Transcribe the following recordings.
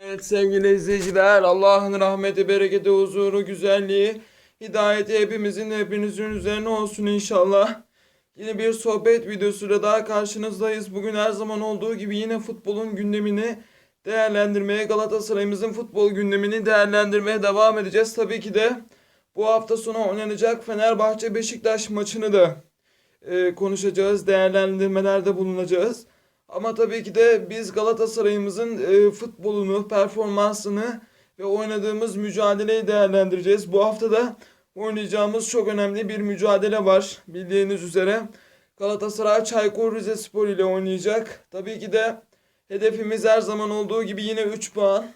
Evet sevgili izleyiciler Allah'ın rahmeti, bereketi, huzuru, güzelliği, hidayeti hepimizin hepinizin üzerine olsun inşallah. Yine bir sohbet videosuyla daha karşınızdayız. Bugün her zaman olduğu gibi yine futbolun gündemini değerlendirmeye, Galatasaray'ımızın futbol gündemini değerlendirmeye devam edeceğiz. Tabii ki de bu hafta sonu oynanacak Fenerbahçe Beşiktaş maçını da e, konuşacağız, değerlendirmelerde bulunacağız. Ama tabii ki de biz Galatasaray'ımızın e, futbolunu, performansını ve oynadığımız mücadeleyi değerlendireceğiz. Bu hafta da oynayacağımız çok önemli bir mücadele var. Bildiğiniz üzere Galatasaray Çaykur Rizespor ile oynayacak. Tabii ki de hedefimiz her zaman olduğu gibi yine 3 puan.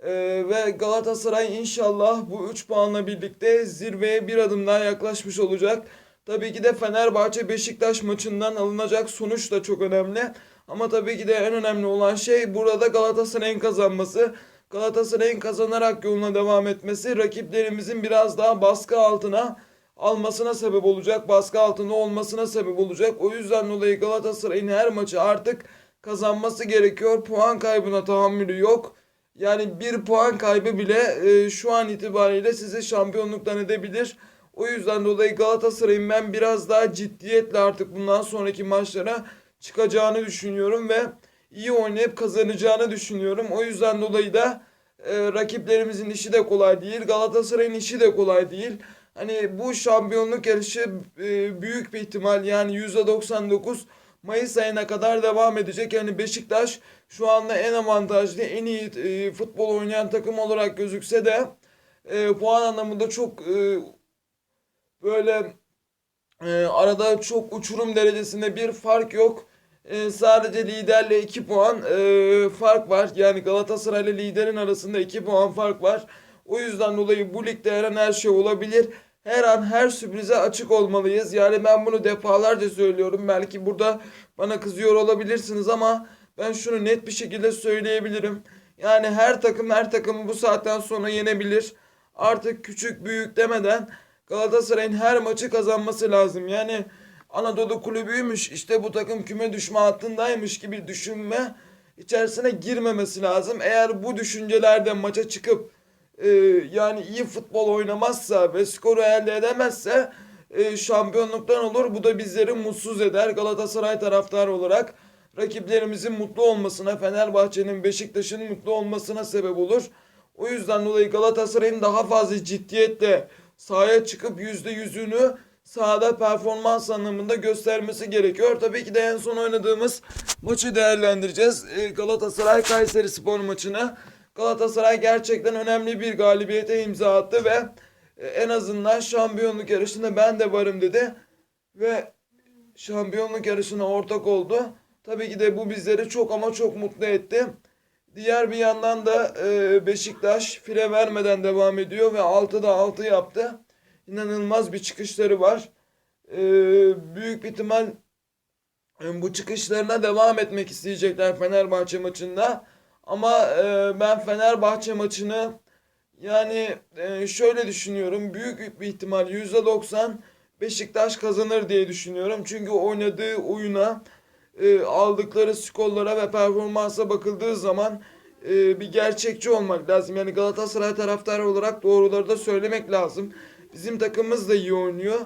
E, ve Galatasaray inşallah bu 3 puanla birlikte zirveye bir adım daha yaklaşmış olacak. Tabii ki de Fenerbahçe Beşiktaş maçından alınacak sonuç da çok önemli. Ama tabii ki de en önemli olan şey burada Galatasaray'ın kazanması. Galatasaray'ın kazanarak yoluna devam etmesi rakiplerimizin biraz daha baskı altına almasına sebep olacak. Baskı altında olmasına sebep olacak. O yüzden dolayı Galatasaray'ın her maçı artık kazanması gerekiyor. Puan kaybına tahammülü yok. Yani bir puan kaybı bile e, şu an itibariyle sizi şampiyonluktan edebilir. O yüzden dolayı Galatasaray'ın ben biraz daha ciddiyetle artık bundan sonraki maçlara çıkacağını düşünüyorum ve iyi oynayıp kazanacağını düşünüyorum. O yüzden dolayı da e, rakiplerimizin işi de kolay değil. Galatasaray'ın işi de kolay değil. Hani bu şampiyonluk yarışı e, büyük bir ihtimal yani %99 Mayıs ayına kadar devam edecek. Yani Beşiktaş şu anda en avantajlı, en iyi e, futbol oynayan takım olarak gözükse de e, puan anlamında çok e, böyle e, arada çok uçurum derecesinde bir fark yok. E, sadece liderle 2 puan e, fark var. Yani Galatasaray ile liderin arasında 2 puan fark var. O yüzden dolayı bu ligde her an her şey olabilir. Her an her sürprize açık olmalıyız. Yani ben bunu defalarca söylüyorum. Belki burada bana kızıyor olabilirsiniz ama ben şunu net bir şekilde söyleyebilirim. Yani her takım her takım bu saatten sonra yenebilir. Artık küçük büyük demeden Galatasaray'ın her maçı kazanması lazım. Yani Anadolu kulübüymüş işte bu takım küme düşme hattındaymış gibi düşünme içerisine girmemesi lazım. Eğer bu düşüncelerde maça çıkıp e, yani iyi futbol oynamazsa ve skoru elde edemezse e, şampiyonluktan olur. Bu da bizleri mutsuz eder Galatasaray taraftarı olarak. Rakiplerimizin mutlu olmasına, Fenerbahçe'nin, Beşiktaş'ın mutlu olmasına sebep olur. O yüzden dolayı Galatasaray'ın daha fazla ciddiyetle sahaya çıkıp yüzde yüzünü sahada performans anlamında göstermesi gerekiyor. Tabii ki de en son oynadığımız maçı değerlendireceğiz. Ee, Galatasaray Kayseri Spor maçını. Galatasaray gerçekten önemli bir galibiyete imza attı ve e, en azından şampiyonluk yarışında ben de varım dedi. Ve şampiyonluk yarışına ortak oldu. Tabii ki de bu bizleri çok ama çok mutlu etti. Diğer bir yandan da e, Beşiktaş fire vermeden devam ediyor ve 6'da 6 yaptı. İnanılmaz bir çıkışları var. E, büyük bir ihtimal e, bu çıkışlarına devam etmek isteyecekler Fenerbahçe maçında. Ama e, ben Fenerbahçe maçını yani e, şöyle düşünüyorum. Büyük bir ihtimal %90 Beşiktaş kazanır diye düşünüyorum. Çünkü oynadığı oyuna e, aldıkları skorlara ve performansa bakıldığı zaman e, bir gerçekçi olmak lazım. Yani Galatasaray taraftarı olarak doğruları da söylemek lazım. Bizim takımımız da iyi oynuyor.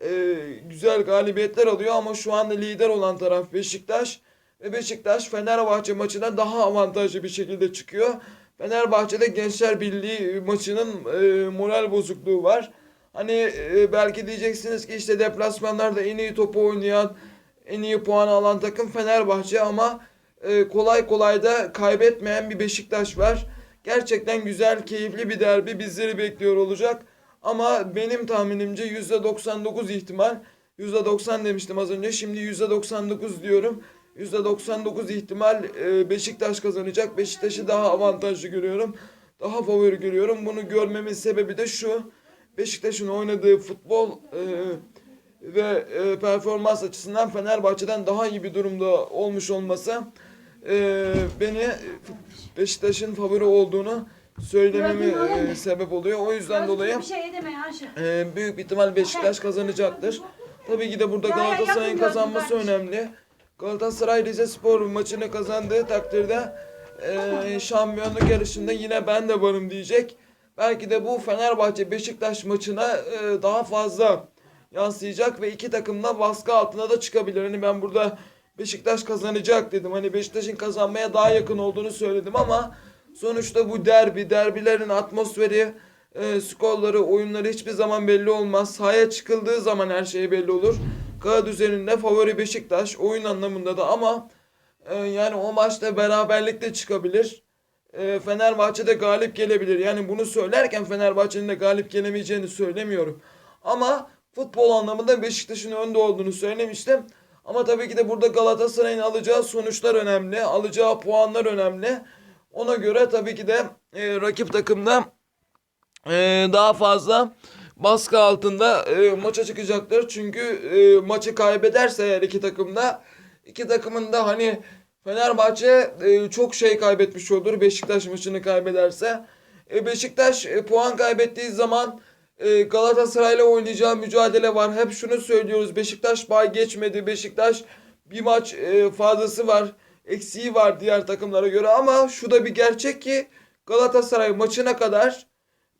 E, güzel galibiyetler alıyor ama şu anda lider olan taraf Beşiktaş. Ve Beşiktaş Fenerbahçe maçına daha avantajlı bir şekilde çıkıyor. Fenerbahçe'de Gençler Birliği maçının e, moral bozukluğu var. Hani e, belki diyeceksiniz ki işte deplasmanlarda en iyi topu oynayan, en iyi puan alan takım Fenerbahçe ama e, kolay kolay da kaybetmeyen bir Beşiktaş var. Gerçekten güzel, keyifli bir derbi bizleri bekliyor olacak. Ama benim tahminimce %99 ihtimal, %90 demiştim az önce, şimdi %99 diyorum. %99 ihtimal e, Beşiktaş kazanacak. Beşiktaş'ı daha avantajlı görüyorum. Daha favori görüyorum. Bunu görmemin sebebi de şu. Beşiktaş'ın oynadığı futbol e, ve e, performans açısından Fenerbahçe'den daha iyi bir durumda olmuş olması e, beni Beşiktaş'ın favori olduğunu söylememi e, sebep oluyor. O yüzden dolayı şey e, büyük bir ihtimal Beşiktaş kazanacaktır. Tabii ki de burada Galatasaray'ın kazanması önemli. Galatasaray Rizespor maçını kazandığı takdirde e, şampiyonluk yarışında yine ben de varım diyecek. Belki de bu Fenerbahçe Beşiktaş maçına e, daha fazla yansıyacak ve iki takım da baskı altına da çıkabilir. Hani ben burada Beşiktaş kazanacak dedim. Hani Beşiktaş'ın kazanmaya daha yakın olduğunu söyledim ama sonuçta bu derbi, derbilerin atmosferi, e, skorları, oyunları hiçbir zaman belli olmaz. Sahaya çıkıldığı zaman her şey belli olur. Kağıt üzerinde favori Beşiktaş oyun anlamında da ama e, yani o maçta beraberlik de çıkabilir. E, Fenerbahçe de galip gelebilir. Yani bunu söylerken Fenerbahçe'nin de galip gelemeyeceğini söylemiyorum. Ama futbol anlamında Beşiktaş'ın önde olduğunu söylemiştim. Ama tabii ki de burada Galatasaray'ın alacağı sonuçlar önemli. Alacağı puanlar önemli. Ona göre tabii ki de e, rakip takımda e, daha fazla baskı altında e, maça çıkacaktır. Çünkü e, maçı kaybederse eğer iki takımda iki takımın da hani Fenerbahçe e, çok şey kaybetmiş olur Beşiktaş maçını kaybederse. E, Beşiktaş e, puan kaybettiği zaman e, Galatasaray'la oynayacağı mücadele var. Hep şunu söylüyoruz. Beşiktaş bay geçmedi. Beşiktaş bir maç e, fazlası var. Eksiği var diğer takımlara göre ama şu da bir gerçek ki Galatasaray maçına kadar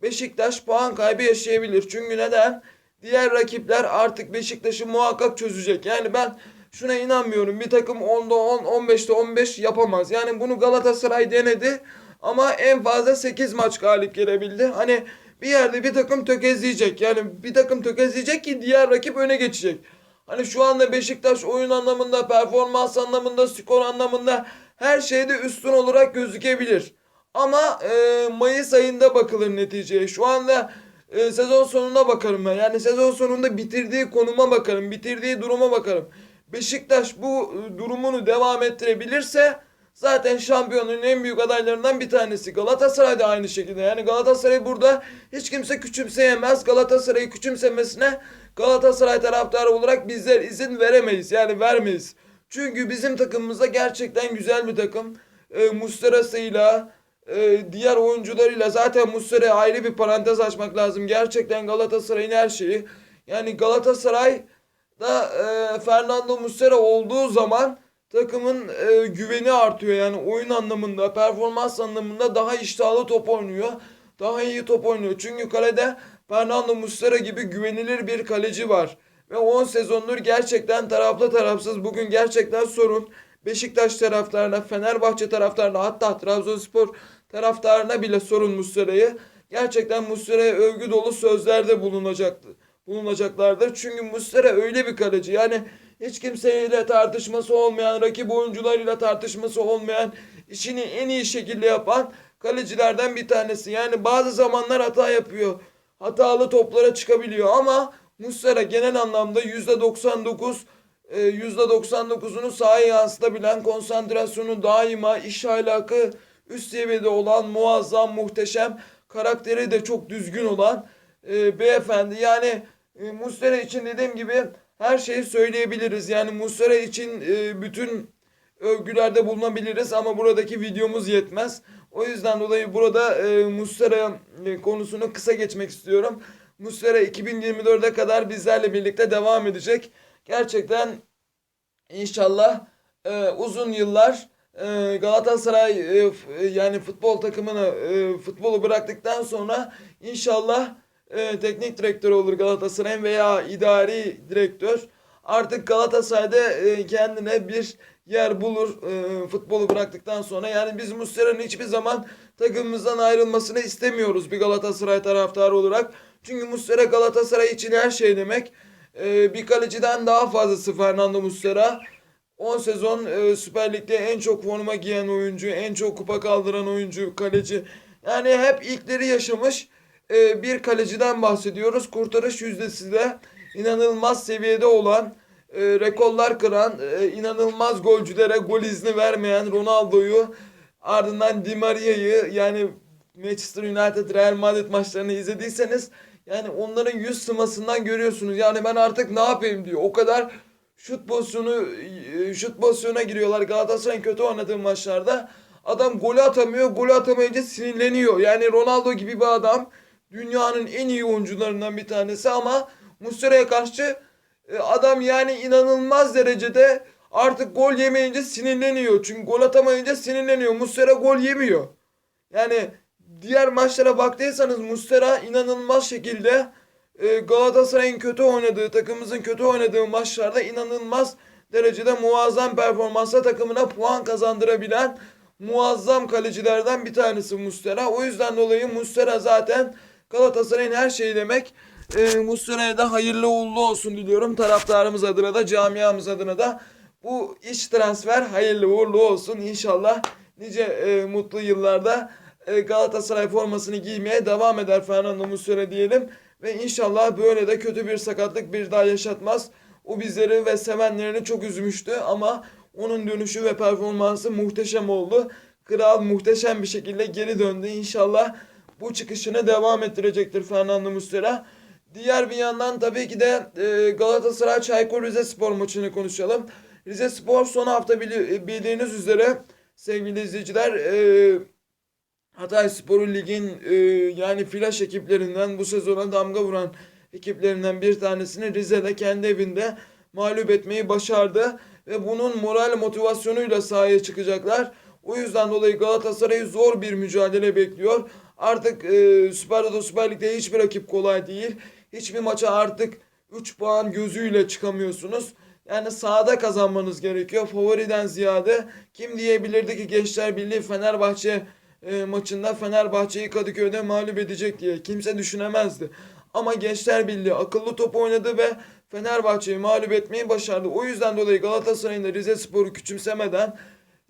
Beşiktaş puan kaybı yaşayabilir. Çünkü neden? Diğer rakipler artık Beşiktaş'ı muhakkak çözecek. Yani ben şuna inanmıyorum. Bir takım 10'da 10, 15'te 15 yapamaz. Yani bunu Galatasaray denedi ama en fazla 8 maç galip gelebildi. Hani bir yerde bir takım tökezleyecek. Yani bir takım tökezleyecek ki diğer rakip öne geçecek. Hani şu anda Beşiktaş oyun anlamında, performans anlamında, skor anlamında her şeyde üstün olarak gözükebilir. Ama e, Mayıs ayında bakılır neticeye. Şu anda e, sezon sonuna bakarım ben. Yani sezon sonunda bitirdiği konuma bakarım. Bitirdiği duruma bakarım. Beşiktaş bu e, durumunu devam ettirebilirse zaten şampiyonluğun en büyük adaylarından bir tanesi. Galatasaray da aynı şekilde. Yani Galatasaray burada hiç kimse küçümseyemez. Galatasaray'ı küçümsemesine Galatasaray taraftarı olarak bizler izin veremeyiz. Yani vermeyiz. Çünkü bizim takımımızda gerçekten güzel bir takım. E, Muslera'sıyla, e, diğer oyuncularıyla zaten Muslera'ya ayrı bir parantez açmak lazım. Gerçekten Galatasaray'ın her şeyi. Yani Galatasaray da e, Fernando Muslera olduğu zaman takımın e, güveni artıyor. Yani oyun anlamında, performans anlamında daha iştahlı top oynuyor. Daha iyi top oynuyor. Çünkü kalede Fernando Muslera gibi güvenilir bir kaleci var. Ve 10 sezondur gerçekten taraflı tarafsız bugün gerçekten sorun. Beşiktaş taraftarına, Fenerbahçe taraftarına hatta Trabzonspor taraftarına bile sorun Muslera'yı. Gerçekten Muslera'ya övgü dolu sözlerde bulunacaktı. Bulunacaklardır. Çünkü Muslera öyle bir kaleci. Yani hiç kimseyle tartışması olmayan, rakip oyuncularıyla tartışması olmayan, işini en iyi şekilde yapan kalecilerden bir tanesi. Yani bazı zamanlar hata yapıyor. Hatalı toplara çıkabiliyor ama Muslera genel anlamda %99 e, %99'unu sahaya yansıtabilen, konsantrasyonu daima, iş ahlakı üst seviyede olan, muazzam, muhteşem, karakteri de çok düzgün olan e, beyefendi. Yani e, Muslera için dediğim gibi her şeyi söyleyebiliriz. Yani Muslera için e, bütün övgülerde bulunabiliriz ama buradaki videomuz yetmez. O yüzden dolayı burada e, Muslera e, konusunu kısa geçmek istiyorum. Muslera 2024'e kadar bizlerle birlikte devam edecek. Gerçekten inşallah e, uzun yıllar e, Galatasaray e, e, yani futbol takımını e, futbolu bıraktıktan sonra inşallah e, teknik direktör olur Galatasaray'ın veya idari direktör. Artık Galatasaray'da e, kendine bir yer bulur e, futbolu bıraktıktan sonra. Yani biz Muslera'nın hiçbir zaman takımımızdan ayrılmasını istemiyoruz bir Galatasaray taraftarı olarak. Çünkü Muslera Galatasaray için her şey demek. E, bir kaleciden daha fazlası Fernando Muslera. 10 sezon e, Süper Lig'de en çok forma giyen oyuncu, en çok kupa kaldıran oyuncu, kaleci. Yani hep ilkleri yaşamış e, bir kaleciden bahsediyoruz. Kurtarış yüzdesi de inanılmaz seviyede olan, e, rekorlar kıran, e, inanılmaz golcülere gol izni vermeyen Ronaldo'yu ardından Di Maria'yı yani Manchester United Real Madrid maçlarını izlediyseniz yani onların yüz sımasından görüyorsunuz. Yani ben artık ne yapayım diyor. O kadar şut pozisyonu e, şut pozisyona giriyorlar Galatasaray'ın kötü oynadığı maçlarda. Adam golü atamıyor. Golü atamayınca sinirleniyor. Yani Ronaldo gibi bir adam dünyanın en iyi oyuncularından bir tanesi ama Muslera'ya karşı e, adam yani inanılmaz derecede artık gol yemeyince sinirleniyor. Çünkü gol atamayınca sinirleniyor. Muslera gol yemiyor. Yani diğer maçlara baktıysanız Muslera inanılmaz şekilde e, Galatasaray'ın kötü oynadığı, takımımızın kötü oynadığı maçlarda inanılmaz derecede muazzam performansla takımına puan kazandırabilen muazzam kalecilerden bir tanesi Muslera. O yüzden dolayı Muslera zaten Galatasaray'ın her şeyi demek. E, Muslera'ya da hayırlı uğurlu olsun diliyorum. Taraftarımız adına da camiamız adına da bu iş transfer hayırlı uğurlu olsun. İnşallah nice e, mutlu yıllarda e, Galatasaray formasını giymeye devam eder Fernando Muslera diyelim. Ve inşallah böyle de kötü bir sakatlık bir daha yaşatmaz. O bizleri ve sevenlerini çok üzmüştü ama onun dönüşü ve performansı muhteşem oldu. Kral muhteşem bir şekilde geri döndü. İnşallah bu çıkışını devam ettirecektir Fernando Muslera. Diğer bir yandan tabii ki de e, Galatasaray Çaykur Rizespor maçını konuşalım. Rizespor son hafta bili- bildiğiniz üzere sevgili izleyiciler e, Hatay Spor'u ligin e, yani flash ekiplerinden bu sezona damga vuran ekiplerinden bir tanesini Rize'de kendi evinde mağlup etmeyi başardı ve bunun moral motivasyonuyla sahaya çıkacaklar. O yüzden dolayı Galatasaray'ı zor bir mücadele bekliyor. Artık e, Süper Lig'de Süper Lig'de hiçbir rakip kolay değil. Hiçbir maça artık 3 puan gözüyle çıkamıyorsunuz. Yani sahada kazanmanız gerekiyor. Favoriden ziyade kim diyebilirdi ki Gençler Birliği Fenerbahçe e, maçında Fenerbahçe'yi Kadıköy'de mağlup edecek diye. Kimse düşünemezdi. Ama Gençler Birliği akıllı top oynadı ve Fenerbahçe'yi mağlup etmeyi başardı. O yüzden dolayı Galatasaray'ın da Rize Spor'u küçümsemeden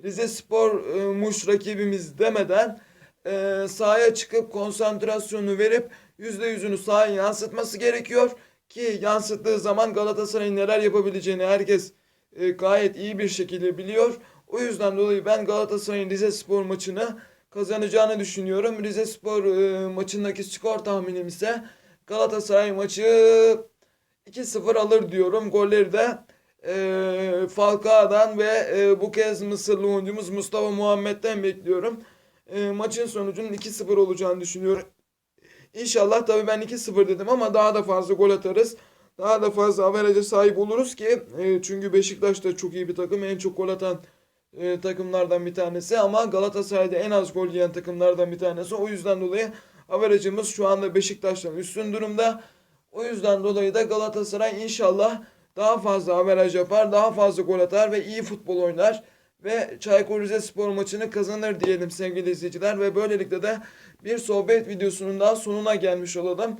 Rize Spor e, Muş rakibimiz demeden e, sahaya çıkıp konsantrasyonu verip yüzde yüzünü sahaya yansıtması gerekiyor. Ki yansıttığı zaman Galatasaray'ın neler yapabileceğini herkes e, gayet iyi bir şekilde biliyor. O yüzden dolayı ben Galatasaray'ın Rize Spor maçını kazanacağını düşünüyorum. Rize Spor e, maçındaki skor tahminim ise Galatasaray maçı 2-0 alır diyorum. Golleri de e, Falcao'dan ve e, bu kez Mısırlı oyuncumuz Mustafa Muhammed'den bekliyorum. E, maçın sonucunun 2-0 olacağını düşünüyorum. İnşallah tabii ben 2-0 dedim ama daha da fazla gol atarız. Daha da fazla averaja sahip oluruz ki e, çünkü Beşiktaş da çok iyi bir takım. En çok gol atan e, takımlardan bir tanesi ama Galatasaray'da en az gol yiyen takımlardan bir tanesi. O yüzden dolayı averajımız şu anda Beşiktaş'tan üstün durumda. O yüzden dolayı da Galatasaray inşallah daha fazla averaj yapar, daha fazla gol atar ve iyi futbol oynar. Ve Çaykur Rizespor maçını kazanır diyelim sevgili izleyiciler. Ve böylelikle de bir sohbet videosunun daha sonuna gelmiş olalım.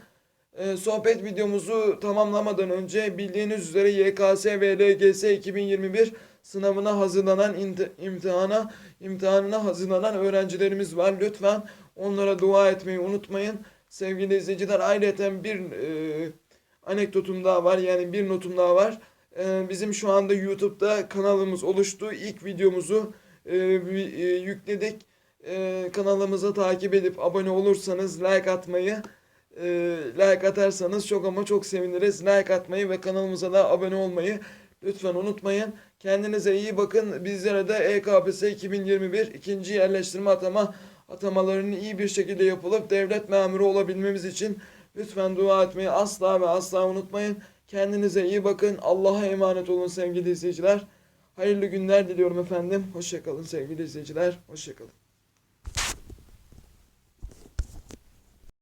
Ee, sohbet videomuzu tamamlamadan önce bildiğiniz üzere YKS ve LGS 2021 sınavına hazırlanan imtihana imtihanına hazırlanan öğrencilerimiz var. Lütfen onlara dua etmeyi unutmayın. Sevgili izleyiciler ayrıca bir e, anekdotum daha var yani bir notum daha var. E, bizim şu anda YouTube'da kanalımız oluştu. İlk videomuzu e, e, yükledik. E, kanalımıza takip edip abone olursanız like atmayı like atarsanız çok ama çok seviniriz. Like atmayı ve kanalımıza da abone olmayı lütfen unutmayın. Kendinize iyi bakın. Bizlere de EKPS 2021 ikinci yerleştirme atama atamalarının iyi bir şekilde yapılıp devlet memuru olabilmemiz için lütfen dua etmeyi asla ve asla unutmayın. Kendinize iyi bakın. Allah'a emanet olun sevgili izleyiciler. Hayırlı günler diliyorum efendim. Hoşçakalın sevgili izleyiciler. Hoşçakalın.